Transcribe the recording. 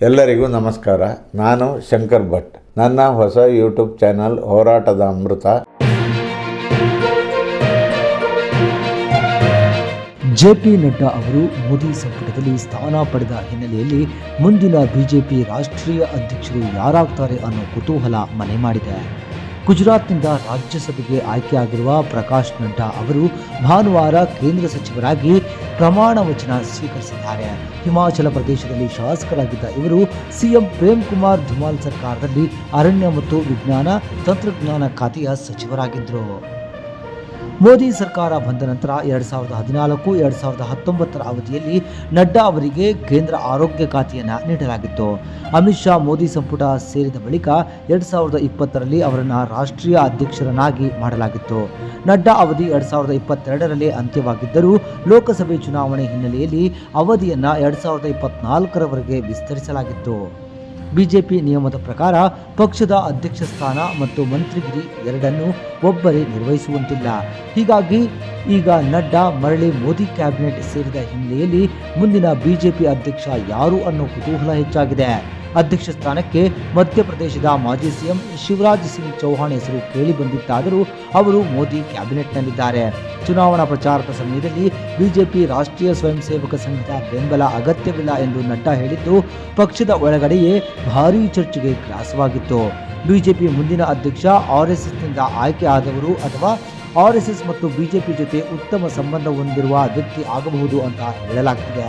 ಎಲ್ಲರಿಗೂ ನಮಸ್ಕಾರ. ನಾನು ಶಂಕರ್ ಭಟ್. ನನ್ನ ಹೊಸ ಯೂಟ್ಯೂಬ್ ಚಾನಲ್ ಹೋರಾಟದ ಅಮೃತ. ಜೆಪಿ ನಡ್ಡಾ ಅವರು ಮೋದಿ ಸಂಪುಟದಲ್ಲಿ ಸ್ಥಾನ ಪಡೆದ ಹಿನ್ನೆಲೆಯಲ್ಲಿ ಮುಂದಿನ ಬಿಜೆಪಿ ರಾಷ್ಟ್ರೀಯ ಅಧ್ಯಕ್ಷರು ಯಾರಾಗ್ತಾರೆ ಅನ್ನೋ ಕುತೂಹಲ ಮನೆ ಮಾಡಿದೆ. ಗುಜರಾತ್ನಿಂದ ರಾಜ್ಯಸಭೆಗೆ ಆಯ್ಕೆಯಾಗಿರುವ ಪ್ರಕಾಶ್ ನಡ್ಡಾ ಅವರು ಭಾನುವಾರ ಕೇಂದ್ರ ಸಚಿವರಾಗಿ ಪ್ರಮಾಣ ವಚನ ಸ್ವೀಕರಿಸಿದ್ದಾರೆ. ಹಿಮಾಚಲ ಪ್ರದೇಶದಲ್ಲಿ ಶಾಸಕರಾಗಿದ್ದ ಇವರು ಸಿಎಂ ಪ್ರೇಮ್ ಕುಮಾರ್ ಧುಮಾಲ್ ಸರ್ಕಾರದಲ್ಲಿ ಅರಣ್ಯ ಮತ್ತು ವಿಜ್ಞಾನ ತಂತ್ರಜ್ಞಾನ ಖಾತೆಯ ಸಚಿವರಾಗಿದ್ದರು. ಮೋದಿ ಸರ್ಕಾರ ಬಂದ ನಂತರ ಎರಡು ಸಾವಿರದ ಹದಿನಾಲ್ಕು, ಎರಡು ಸಾವಿರದ ಹತ್ತೊಂಬತ್ತರ ಅವಧಿಯಲ್ಲಿ ನಡ್ಡಾ ಅವರಿಗೆ ಕೇಂದ್ರ ಆರೋಗ್ಯ ಖಾತೆಯನ್ನು ನೀಡಲಾಗಿತ್ತು. ಅಮಿತ್ ಶಾ, ಮೋದಿ ಸಂಪುಟ ಸೇರಿದ ಬಳಿಕ ಎರಡು ಸಾವಿರದ ಇಪ್ಪತ್ತರಲ್ಲಿ ಅವರನ್ನು ರಾಷ್ಟ್ರೀಯ ಅಧ್ಯಕ್ಷರನ್ನಾಗಿ ಮಾಡಲಾಗಿತ್ತು. ನಡ್ಡಾ ಅವಧಿ ಎರಡು ಸಾವಿರದ ಇಪ್ಪತ್ತೆರಡರಲ್ಲಿ ಅಂತ್ಯವಾಗಿದ್ದರೂ ಲೋಕಸಭೆ ಚುನಾವಣೆ ಹಿನ್ನೆಲೆಯಲ್ಲಿ ಅವಧಿಯನ್ನು ಎರಡು ಸಾವಿರದ ಇಪ್ಪತ್ನಾಲ್ಕರವರೆಗೆ ವಿಸ್ತರಿಸಲಾಗಿತ್ತು. ಬಿಜೆಪಿ ನಿಯಮದ ಪ್ರಕಾರ ಪಕ್ಷದ ಅಧ್ಯಕ್ಷ ಸ್ಥಾನ ಮತ್ತು ಮಂತ್ರಿಗಿರಿ ಎರಡನ್ನೂ ಒಬ್ಬರೇ ನಿರ್ವಹಿಸುವಂತಿಲ್ಲ. ಹೀಗಾಗಿ ಈಗ ನಡ್ಡಾ ಮರಳಿ ಮೋದಿ ಕ್ಯಾಬಿನೆಟ್ ಸೇರಿದ ಹಿನ್ನೆಲೆಯಲ್ಲಿ ಮುಂದಿನ ಬಿಜೆಪಿ ಅಧ್ಯಕ್ಷ ಯಾರು ಅನ್ನೋ ಕುತೂಹಲ ಹೆಚ್ಚಾಗಿದೆ. ಅಧ್ಯಕ್ಷ ಸ್ಥಾನಕ್ಕೆ ಮಧ್ಯಪ್ರದೇಶದ ಮಾಜಿ ಸಿಎಂ ಶಿವರಾಜ್ ಸಿಂಗ್ ಚೌಹಾಣ್ ಹೆಸರು ಕೇಳಿ ಬಂದಿತ್ತಾದರೂ ಅವರು ಮೋದಿ ಕ್ಯಾಬಿನೆಟ್ನಲ್ಲಿದ್ದಾರೆ. ಚುನಾವಣಾ ಪ್ರಚಾರದ ಸಮಯದಲ್ಲಿ ಬಿಜೆಪಿ ರಾಷ್ಟ್ರೀಯ ಸ್ವಯಂ ಸೇವಕ ಸಂಘದ ಬೆಂಬಲ ಅಗತ್ಯವಿಲ್ಲ ಎಂದು ನಡ್ಡಾ ಹೇಳಿದ್ದು, ಪಕ್ಷದ ಒಳಗಡೆಯೇ ಭಾರೀ ಚರ್ಚೆಗೆ ಗ್ರಾಸವಾಗಿತ್ತು. ಬಿಜೆಪಿ ಮುಂದಿನ ಅಧ್ಯಕ್ಷ ಆರ್ಎಸ್ಎಸ್ನಿಂದ ಆಯ್ಕೆ ಆದವರು ಅಥವಾ ಆರ್ಎಸ್ಎಸ್ ಮತ್ತು ಬಿಜೆಪಿ ಜೊತೆ ಉತ್ತಮ ಸಂಬಂಧ ಹೊಂದಿರುವ ವ್ಯಕ್ತಿ ಆಗಬಹುದು ಅಂತ ಹೇಳಲಾಗ್ತಿದೆ.